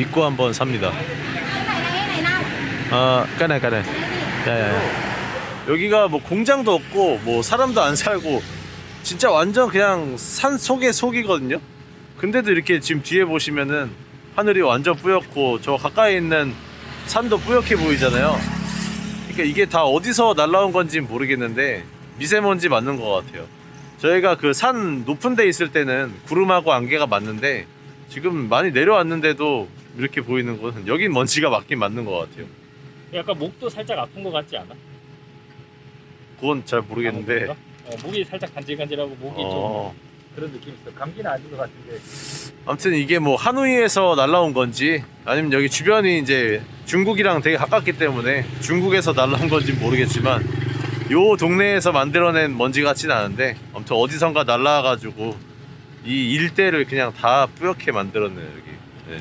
믿고 한번 삽니다. 아, 까네 까네. 야 야 야. 여기가 뭐 공장도 없고 뭐 사람도 안 살고 진짜 완전 그냥 산 속의 속이거든요. 근데도 이렇게 지금 뒤에 보시면은 하늘이 완전 뿌옇고 저 가까이 있는 산도 뿌옇게 보이잖아요. 그러니까 이게 다 어디서 날라온 건지 모르겠는데 미세먼지 맞는 것 같아요. 저희가 그 산 높은 데 있을 때는 구름하고 안개가 맞는데 지금 많이 내려왔는데도 이렇게 보이는 건 여긴 먼지가 맞긴 맞는 것 같아요. 약간 목도 살짝 아픈 것 같지 않아? 그건 잘 모르겠는데. 아, 어, 목이 살짝 간질간질하고 목이 어, 좀 그런 느낌이 있어. 감기는 아닌 것 같은데. 아무튼 이게 뭐 하노이에서 날라온 건지 아니면 여기 주변이 이제 중국이랑 되게 가깝기 때문에 중국에서 날라온 건지 모르겠지만 요 동네에서 만들어낸 먼지 같진 않은데 아무튼 어디선가 날라와가지고 이 일대를 그냥 다 뿌옇게 만들었네요 여기. 네.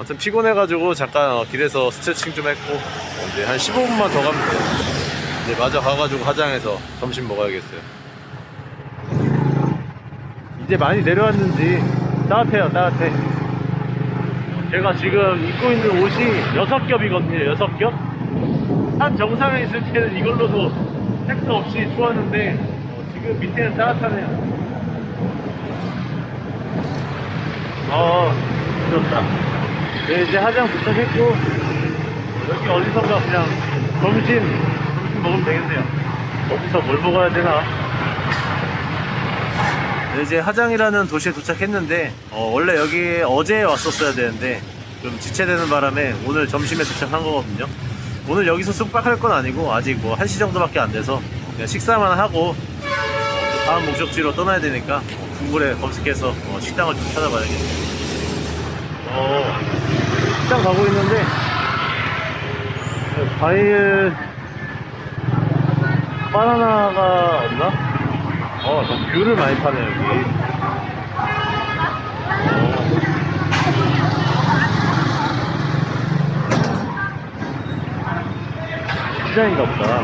아무튼 피곤해가지고 잠깐 어, 길에서 스트레칭 좀 했고 어, 이제 한 15분만 더 가면 돼요. 이제 마저 가가지고 화장해서 점심 먹어야겠어요. 이제 많이 내려왔는지 따뜻해요 따뜻해 제가 지금 입고 있는 옷이 여섯 겹이거든요 여섯 겹 산 정상에 있을 때는 이걸로도 택도 없이 추웠는데 어, 지금 밑에는 따뜻하네요 어 좋다 네, 이제 화장 도착했고 여기 어디선가 그냥 점심 점심 먹으면 되겠네요 어디서 뭘 먹어야 되나 네, 이제 하장이라는 도시에 도착했는데 어, 원래 여기 어제 왔었어야 되는데 좀 지체되는 바람에 오늘 점심에 도착한 거거든요. 오늘 여기서 숙박할 건 아니고 아직 뭐 1시 정도밖에 안 돼서 그냥 식사만 하고 다음 목적지로 떠나야 되니까 어, 구글에 검색해서 어, 식당을 좀 찾아봐야겠네요. 어, 식당 가고 있는데 네, 과일 바나나가 없나? 어, 저 귤을 많이 파네, 여기. 어. 시장인가 보다.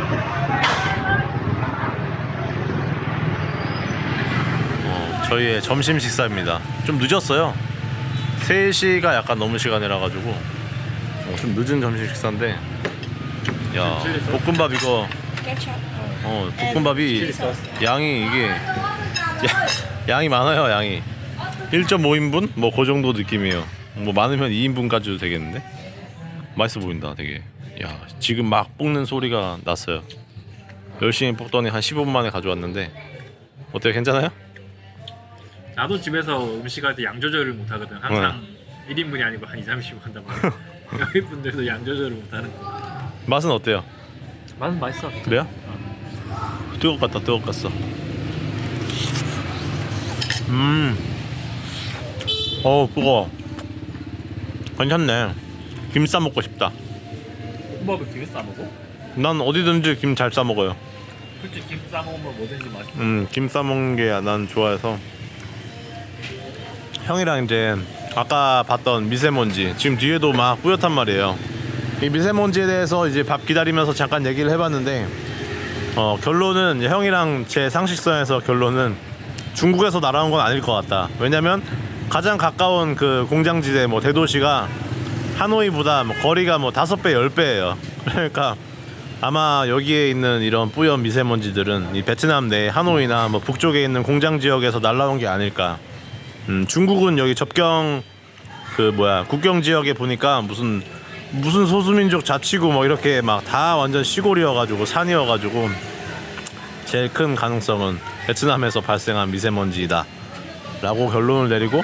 어, 저희의 점심 식사입니다. 좀 늦었어요. 3시가 약간 넘은 시간이라 가지고 어, 좀 늦은 점심 식사인데. 야 볶음밥 이거. 어 볶음밥이 양이 이게 야, 양이 많아요 양이. 1.5인분? 뭐 그 정도 느낌이에요. 뭐 많으면 2인분까지도 되겠는데? 맛있어 보인다 되게. 야 지금 막 볶는 소리가 났어요. 열심히 볶더니 한 15분 만에 가져왔는데. 어때요? 괜찮아요? 나도 집에서 음식할 때 양 조절을 못 하거든. 항상 1인분이 아니고 한 2, 30분 한단 말이야. 여기 분들도 양 조절을 못 하는 거. 맛은 어때요? 맛은 맛있어. 그래요? 뜨겁 같다 뜨겁 갔어 음 어우 뜨거워 괜찮네 김 싸 먹고 싶다 볶음밥을 김에 싸 먹어? 난 어디든지 김 잘 싸 먹어요 솔직히 김 싸 먹으면 뭐든지 맛있어. 음, 김 싸 먹는 게 난 좋아해서 형이랑 이제 아까 봤던 미세먼지 지금 뒤에도 막 뿌옇단 말이에요. 이 미세먼지에 대해서 이제 밥 기다리면서 잠깐 얘기를 해봤는데 어, 결론은 형이랑 제 상식선에서 결론은 중국에서 날아온 건 아닐 것 같다. 왜냐면 가장 가까운 그 공장지대 뭐 대도시가 하노이보다 뭐 거리가 뭐 다섯 배, 열 배예요. 그러니까 아마 여기에 있는 이런 뿌연 미세먼지들은 이 베트남 내 하노이나 뭐 북쪽에 있는 공장 지역에서 날라온 게 아닐까. 음, 중국은 여기 접경 그 뭐야 국경 지역에 보니까 무슨 무슨 소수민족 자치구 뭐 이렇게 막 다 완전 시골이어가지고 산이어가지고 제일 큰 가능성은 베트남에서 발생한 미세먼지이다. 라고 결론을 내리고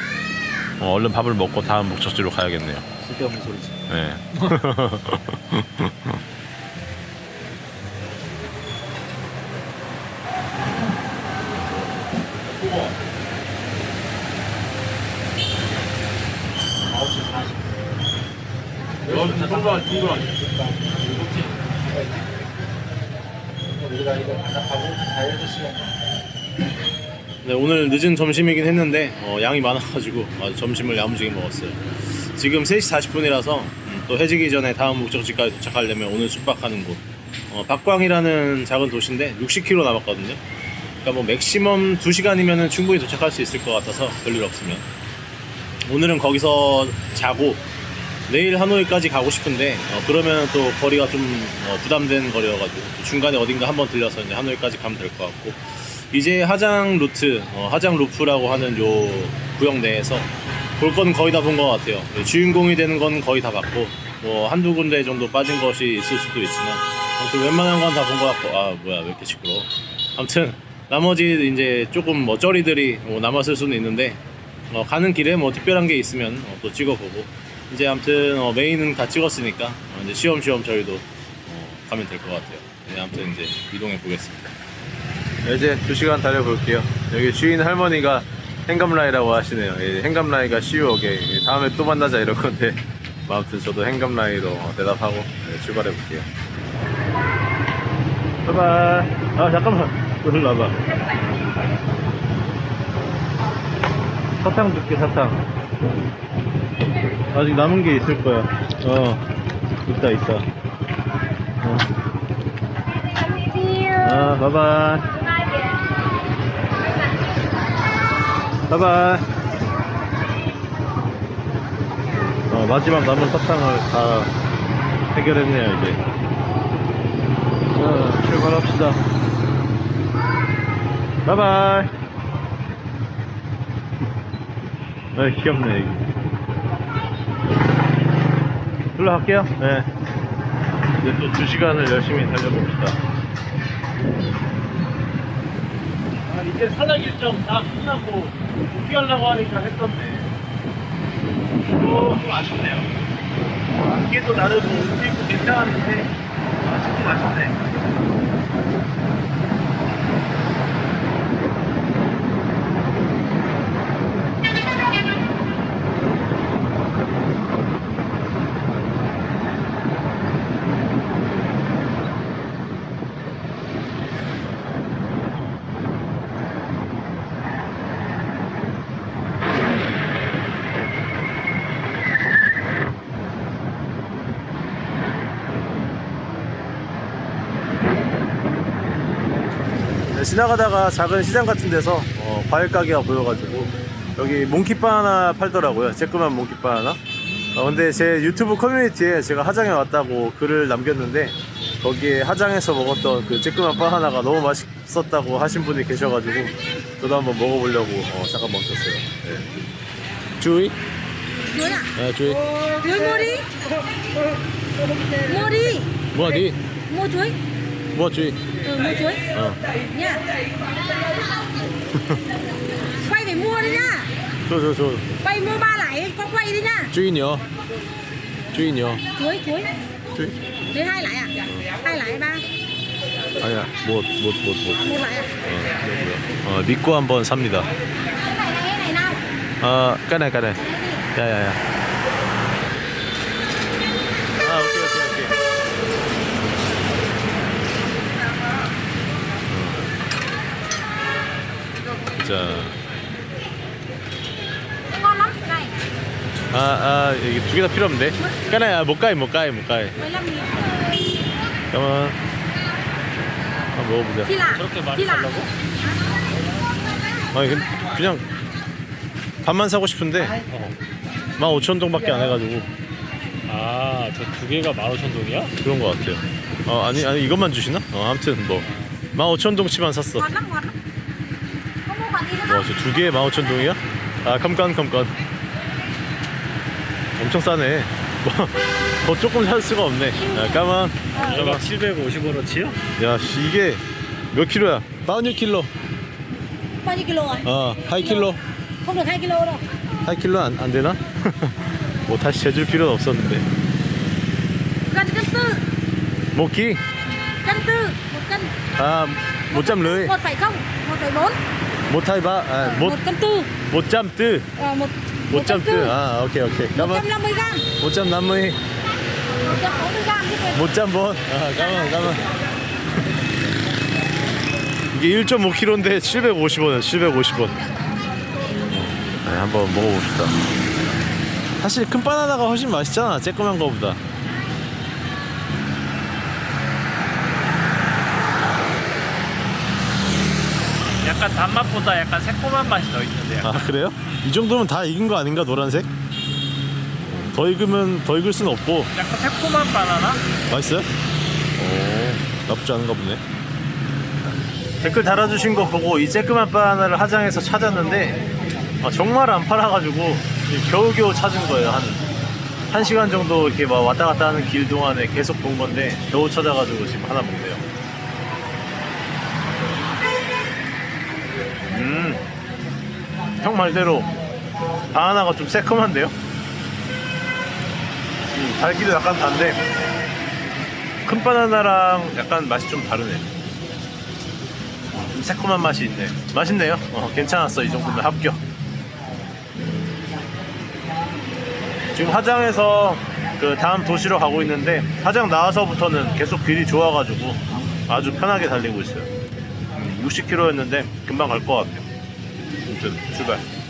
어, 얼른 밥을 먹고 다음 목적지로 가야겠네요. 쓸데없는 소리지. 네. 네, 오늘 늦은 점심이긴 했는데 어, 양이 많아가지고 아주 점심을 야무지게 먹었어요. 지금 3시 40분이라서 또 해지기 전에 다음 목적지까지 도착하려면 오늘 숙박하는 곳 어, 박광이라는 작은 도시인데 60km 남았거든요. 그러니까 뭐 맥시멈 2시간이면 충분히 도착할 수 있을 것 같아서 별일 없으면 오늘은 거기서 자고 내일 하노이까지 가고 싶은데 어, 그러면 또 거리가 좀 어, 부담되는 거리여가지고 중간에 어딘가 한번 들려서 이제 하노이까지 가면 될 것 같고. 이제 하장 루트 어, 하장 루프라고 하는 요 구역 내에서 볼 건 거의 다 본 것 같아요. 주인공이 되는 건 거의 다 봤고 뭐 한두 군데 정도 빠진 것이 있을 수도 있지만 아무튼 웬만한 건 다 본 것 같고 아 뭐야 왜 이렇게 시끄러워. 아무튼 나머지 이제 조금 뭐 쩌리들이 뭐 남았을 수는 있는데 어, 가는 길에 뭐 특별한 게 있으면 어, 또 찍어보고 이제 아무튼 어, 메인은 다 찍었으니까 어, 이제 시험시험 저희도 어, 가면 될 것 같아요. 네, 아무튼 이제 이동해 보겠습니다. 이제 2시간 달려볼게요. 여기 주인 할머니가 행감라이라고 하시네요. 예, 행감라이가 시우오게 예, 다음에 또 만나자 이럴 건데 뭐 아무튼 저도 행감라이로 어, 대답하고 네, 출발해 볼게요. 바이바이. 아 잠깐만. 일로 와봐. 사탕 줄게 사탕. 아직 남은 게 있을 거야. 어, 있다, 있다. 어. 아, 바이바이. 바이바이. 어, 마지막 남은 사탕을 다 해결했네요, 이제. 자, 출발합시다. 바이바이. 아, 귀엽네, 여기. 올라갈게요. 네. 이제 또 2시간을 열심히 달려봅시다. 아, 이제 산악 일정 다 끝나고 복귀하려고 하니까 했던데. 조금 아쉽네요. 안개도 나르고 움직이고 괜찮았는데, 아쉽긴 아쉽네. 지나가다가 작은 시장 같은 데서 어, 과일 가게가 보여가지고 여기 몽키바나나 팔더라고요. 쬐끄만 몽키바나나. 어, 근데 제 유튜브 커뮤니티에 제가 하장에 왔다고 글을 남겼는데 거기에 하장에서 먹었던 그 쬐끄만 바나나가 너무 맛있었다고 하신 분이 계셔가지고 저도 한번 먹어보려고 어, 잠깐 멈췄어요. 네. chuối à 아 chuối mua đi mua đi 뭐하니? mua chuối 뭐 주의? ừ mua chuối 어. nha quay phải mua đấy nhá 저저 저. quay mua ba lãi có quay đi nhá 주인이요. 주인이요. chuối chuối 주인. lấy hai lãi à hai lãi ba 아니야. 못 못 못 못. một lãi à 어, 어, 믿고 한번 삽니다. cái này này cái này nào 어, 까네, 까네. 야, 야, 야. 어. 자, ngon lắm cái này 아, 아, 이게 두 개 다 필요 없는데? 까네, 아, 못 가이, 못 가이, 못 가이. 15 nghìn 잠깐만. 한번 먹어보자. 저렇게 많이 살라고? 아니, 근- 그냥 반만 사고 싶은데, 어. 15,000 동밖에 안 해가지고. 아, 저 두 개가 15,000동이야? 그런 것 같아요. 어, 아니, 아니, 이것만 주시나? 어, 아무튼 뭐. 15,000 동치만 샀어. ngon lắm ngon lắm 와, 저 두 개에 15,000동이야? 아, 컴건, 컴건. 엄청 싸네. 뭐, 더 조금 살 수가 없네. 아, 까만. 이거 750원어치요? 야, 씨, 이게 몇 킬로야? 46킬로. bao nhiêu kilo rồi 어, 2킬로. không được 2 kilo đâu 8킬로 안, 안 되나? 뭐 다시 재줄 필요는 없었는데. gần cân tư 모키? cân tư một cân 아, 못 잡르이. một phẩy không một phẩy bốn 못하이바. 아, 못, một cân tư 못 잠뜨. Ờ, một 못 cân 잠뜨. tư 아, 오케이, 오케이. 까만. 150 gram 못 잠남무이. 140 gram chứ không 못 잠본. 아, 까만, 까만. 이게 1.5kg인데 750원이야, 750원. 네, 한번 먹어봅시다. 사실 큰 바나나가 훨씬 맛있잖아, 쬐끄만 거보다. 단맛보다 약간 새콤한 맛이 더 있는데요. 아 그래요? 이 정도면 다 익은 거 아닌가 노란색? 더 익으면 더 익을 수는 없고 약간 새콤한 바나나? 맛있어요? 오 나쁘지 않은가 보네 댓글 달아주신 거 보고 이 쬐끄만 바나나를 화장해서 찾았는데 아, 정말 안 팔아가지고 겨우겨우 찾은 거예요 한, 한 시간 정도 이렇게 막 왔다 갔다 하는 길 동안에 계속 본 건데 겨우 찾아가지고 지금 하나 먹네요 형 말대로 바나나가 좀 새콤한데요? 음, 달기도 약간 단데 큰 바나나랑 약간 맛이 좀 다르네. 좀 새콤한 맛이 있네. 맛있네요. 어, 괜찮았어. 이 정도면 합격. 지금 화장에서 그 다음 도시로 가고 있는데 화장 나와서부터는 계속 길이 좋아가지고 아주 편하게 달리고 있어요. 60km였는데 금방 갈 것 같아요. 아무튼 출발.